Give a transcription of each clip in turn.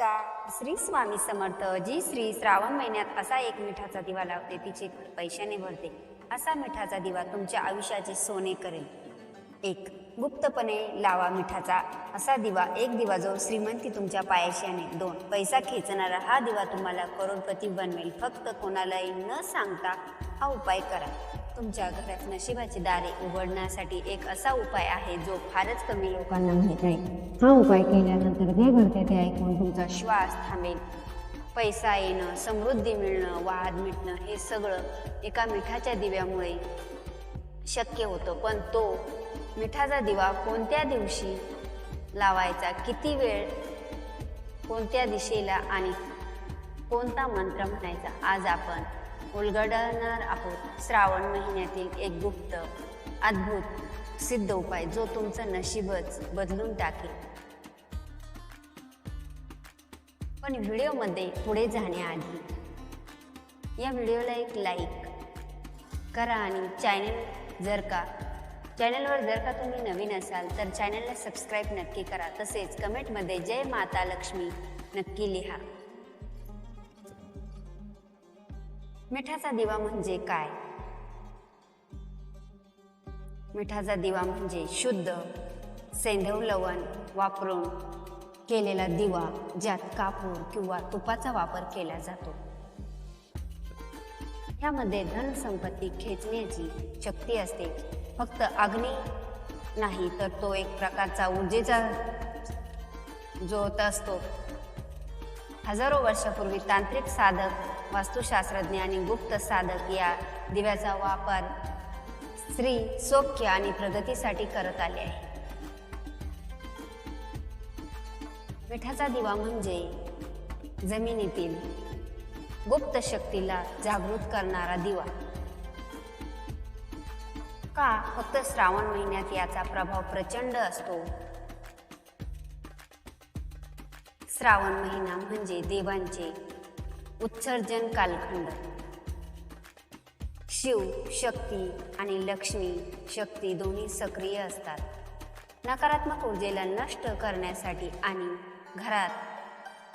का श्री स्वामी समर्थ. जी श्री श्रावण महिन्यात असा एक मिठाचा दिवा लावते तिचे घर पैशाने भरते. असा मिठाचा दिवा तुमच्या आयुष्याचे सोने करेल. एक गुप्तपणे लावा मिठाचा. असा दिवा एक दिवा जो श्रीमंती तुमच्या पायाशी आणि दोन पैसा खेचणारा हा दिवा तुम्हाला करोडपती बनवेल. फक्त कोणालाही न सांगता हा उपाय करा. तुमच्या घरात नशिबाची दारे उघडण्यासाठी एक असा उपाय आहे जो फारच कमी लोकांना माहीत आहे हा उपाय केल्यानंतर जे घडते ते ऐकून तुमचा श्वास थांबेल. पैसा येणं समृद्धी मिळणं वाद मिटणं हे सगळं एका मिठाच्या दिव्यामुळे शक्य होतं. पण तो मिठाचा दिवा कोणत्या दिवशी लावायचा किती वेळ कोणत्या दिशेला आणि कोणता मंत्र म्हणायचा? आज आपण उलगडणार आहोत श्रावण महिन्यातील एक गुप्त अद्भुत सिद्ध उपाय जो तुमचं नशीबच बदलून टाकेल. पण व्हिडिओमध्ये पुढे जाण्याआधी या व्हिडिओला एक लाईक करा आणि चॅनल जर का चॅनलवर जर का तुम्ही नवीन असाल तर चॅनलला सबस्क्राईब नक्की करा. तसेच कमेंटमध्ये जय माता लक्ष्मी नक्की लिहा. मिठाचा दिवा म्हणजे काय? मिठाचा दिवा म्हणजे शुद्ध सेंधव लवण वापरून केलेला दिवा ज्यात कापूर किंवा तुपाचा वापर केला जातो. ह्यामध्ये धनसंपत्ती खेचण्याची शक्ती असते. फक्त अग्नी नाही तर तो एक प्रकारचा ऊर्जेचा जोत असतो. हजारो वर्षापूर्वी तांत्रिक साधक वास्तुशास्त्रज्ञ आणि गुप्त साधक या दिव्याचा वापर स्त्री सौख्य आणि प्रगतीसाठी करत आले आहे. मिठाचा दिवा म्हणजे जमिनीतील गुप्त शक्तीला जागृत करणारा दिवा. का फक्त श्रावण महिन्यात याचा प्रभाव प्रचंड असतो? श्रावण महिना म्हणजे देवांचे उत्सर्जन कालखंड. शिव शक्ती आणि लक्ष्मी शक्ती दोन्ही सक्रिय असतात. नकारात्मक ऊर्जेला नष्ट करण्यासाठी आणि घरात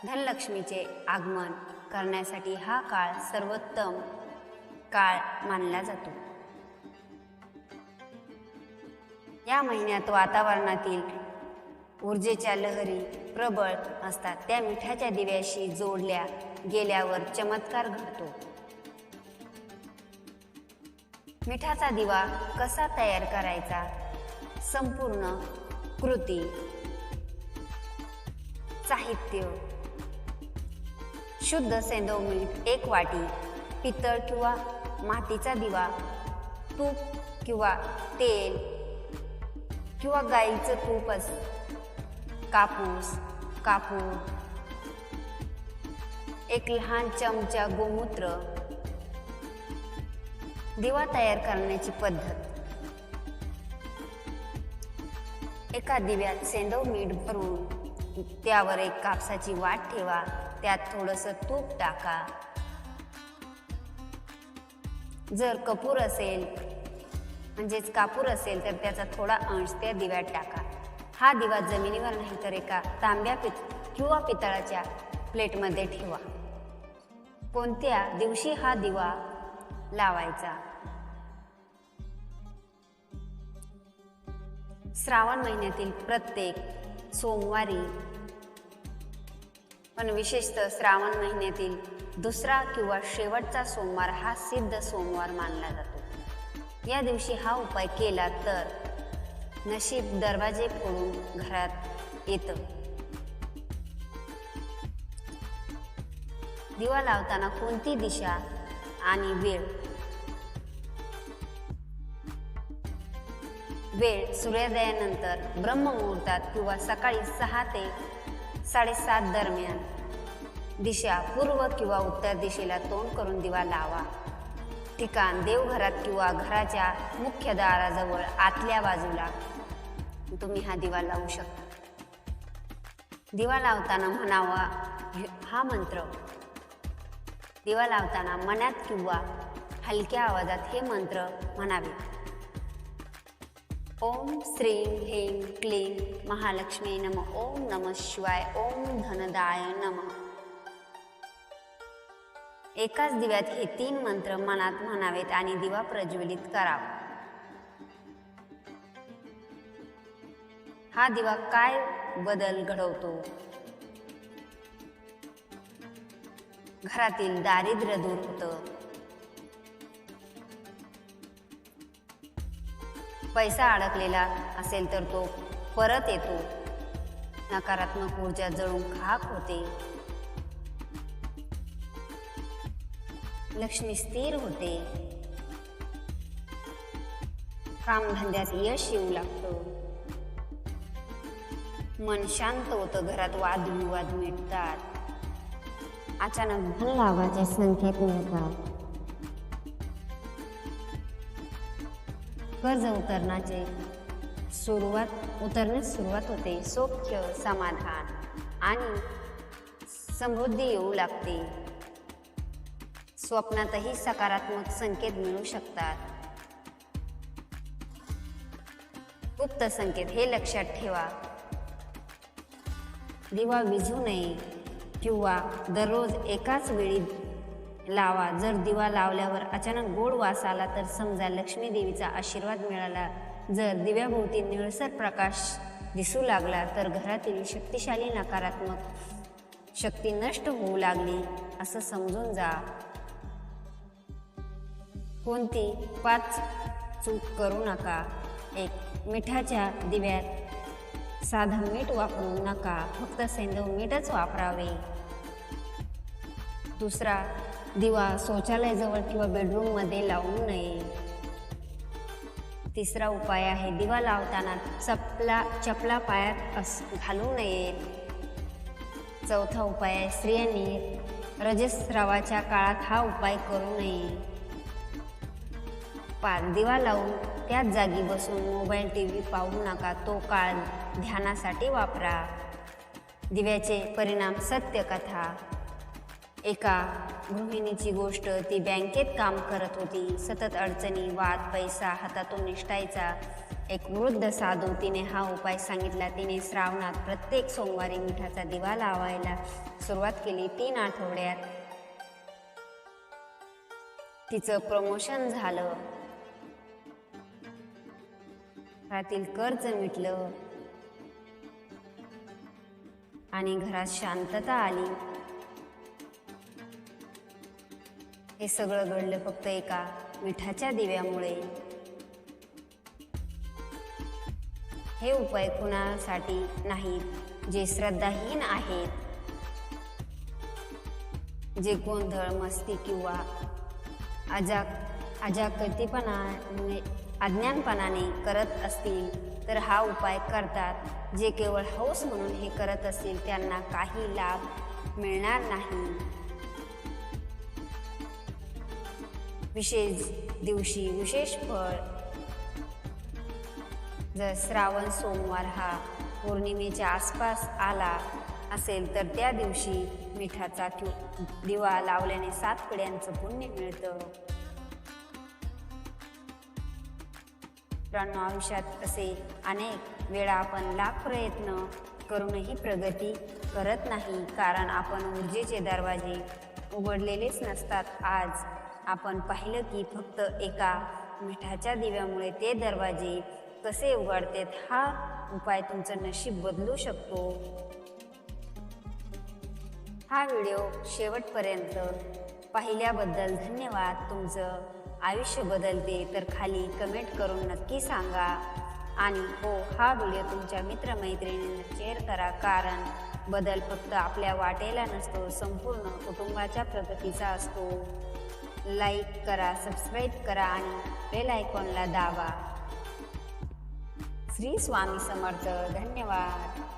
धनलक्ष्मीचे आगमन करण्यासाठी हा काळ सर्वोत्तम काळ मानला जातो. या महिन्यात वातावरणातील ऊर्जेच्या लहरी प्रबळ असतात. त्या मिठाच्या दिव्याशी जोडल्या गेल्यावर चमत्कार घडतो. मिठाचा दिवा कसा तयार करायचा? संपूर्ण कृती साहित्य. शुद्ध सेंदव मीठ एक वाटी पितळ किंवा मातीचा दिवा तूप किंवा तेल किंवा गाईचं तूप अस कापूस कापूर एक लहान चमचा गोमूत्र. दिवा तयार करण्याची पद्धत. एका दिव्यात सेंदव मीठ भरून त्यावर एक कापसाची वाट ठेवा. त्यात थोडंसं तूप टाका. जर कपूर असेल म्हणजेच कापूर असेल तर त्याचा थोडा अंश त्या दिव्यात टाका. हा दिवा जमिनीवर नाही तर एका तांब्या पित किंवा पितळाच्या प्लेटमध्ये ठेवा. कोणत्या दिवशी हा दिवा लावायचा? श्रावण महिन्यातील प्रत्येक सोमवारी पण विशेषतः श्रावण महिन्यातील दुसरा किंवा शेवटचा सोमवार हा सिद्ध सोमवार मानला जातो. या दिवशी हा उपाय केला तर नशीब दरवाजे फोडून घरात येतं. दिवा लावताना कोणती दिशा आणि वेळ? वेळ सूर्योदयानंतर ब्रह्ममुहूर्तात किंवा सकाळी सहा ते साडेसात दरम्यान. दिशा पूर्व किंवा उत्तर दिशेला तोंड करून दिवा लावा. ठिकाण देवघरात किंवा घराच्या मुख्य दाराजवळ आतल्या बाजूला. तुम्ही हा दिवा लावू शकता. दिवा लावताना म्हणावा हा मंत्र दिवा लावताना मनात किंवा हलक्या आवाजात हे मंत्र म्हणावे. ओम श्रीं ह्रीं क्लीं महालक्ष्मी नम ओम नम शिवाय ओम धनदाय नम. एकाच दिव्यात हे तीन मंत्र मनात म्हणावेत आणि दिवा प्रज्वलित करावा. हा दिवा काय बदल घडवतो? घरातील दारिद्र्य दूर होतं. पैसा अडकलेला असेल तर तो परत येतो. नकारात्मक ऊर्जा जळून खाक होते. लक्ष्मी स्थिर होते. कामधंद्यात यश येऊ लागतं. मन शांत होतं घरात वादविवाद मिटतात. अचानक. धन लाभाचे संकेत मिळतात कर्ज उतरण्याचे सुरुवात उतरण्यास सुरुवात होते. सौख्य समाधान आणि समृद्धी येऊ लागते. स्वप्नातही सकारात्मक संकेत मिळू शकतात. गुप्त संकेत हे लक्षात ठेवा. दिवा विझू नये. किंवा दररोज एकाच वेळी लावा. जर दिवा लावल्यावर अचानक गोड वास आला तर समजा लक्ष्मी देवीचा आशीर्वाद मिळाला. जर दिव्याभोवती निळसर प्रकाश दिसू लागला तर घरातील शक्तिशाली नकारात्मक शक्ती नष्ट होऊ लागली असं समजून जा. कोणती पाच चूक करू नका. एक मिठाच्या दिव्यात साधं मीठ वापरू नका. फक्त सेंदव मीठच वापरावे. दुसरा दिवा शौचालयाजवळ किंवा बेडरूममध्ये लावू नये. तिसरा उपाय आहे दिवा लावताना चपला चपला पायात अस घालू नये. चौथा उपाय आहे स्त्रियांनी रजस्रावाच्या काळात हा उपाय करू नये. पाच दिवा लावून त्याच जागी बसून मोबाईल टी व्ही पाहू नका तो काळ ध्यानासाठी वापरा. दिव्याचे परिणाम सत्यकथा. एका गृहिणीची गोष्ट. ती बँकेत काम करत होती. सतत अडचणी वाद पैसा हातातून निष्ठायचा. एक वृद्ध साधू तिने हा उपाय सांगितला. तिने श्रावणात प्रत्येक सोमवारी मिठाचा दिवा लावायला सुरुवात केली तीन आठवड्यात. तिचं प्रमोशन झालं. घरातील कर्ज मिटलं. आणि घरात शांतता आली. हे सगळं घडलं फक्त एका मिठाच्या दिव्यामुळे. हे उपाय कुणासाठी नाहीत जे श्रद्धाहीन आहेत? जे गोंधळ मस्ती किंवा अजाक अजाकतीपणाने अज्ञानपणाने करत असतील तर हा उपाय करतात. जे केवळ हौस म्हणून हे करत असतील त्यांना काही लाभ मिळणार नाही. विशेष दिवशी विशेष फळ. जर श्रावण सोमवार हा पौर्णिमेच्या आसपास आला असेल तर त्या दिवशी मिठाचा किंवा दिवा लावल्याने सात पिढ्यांचं पुण्य मिळतं. मित्रांनो आयुष्यात असे अनेक वेळा आपण लाख प्रयत्न करूनही प्रगती करत नाही कारण आपण ऊर्जेचे दरवाजे उघडलेलेच नसतात. आज आपण पाहिलं की फक्त एका मिठाच्या दिव्यामुळे ते दरवाजे कसे उघडतात हा उपाय तुमचं नशीब बदलू शकतो. हा व्हिडिओ शेवटपर्यंत पाहिल्याबद्दल धन्यवाद. तुमचं आयुष्य बदलते तर खाली कमेंट करून नक्की सांगा. आणि हो हा व्हिडिओ तुमच्या मित्रमैत्रिणींना शेअर करा कारण बदल फक्त आपल्या वाटेला नसतो संपूर्ण कुटुंबाच्या प्रगतीचा असतो. लाईक करा सबस्क्राईब करा आणि बेल आयकॉनला दावा श्री स्वामी समर्थ धन्यवाद.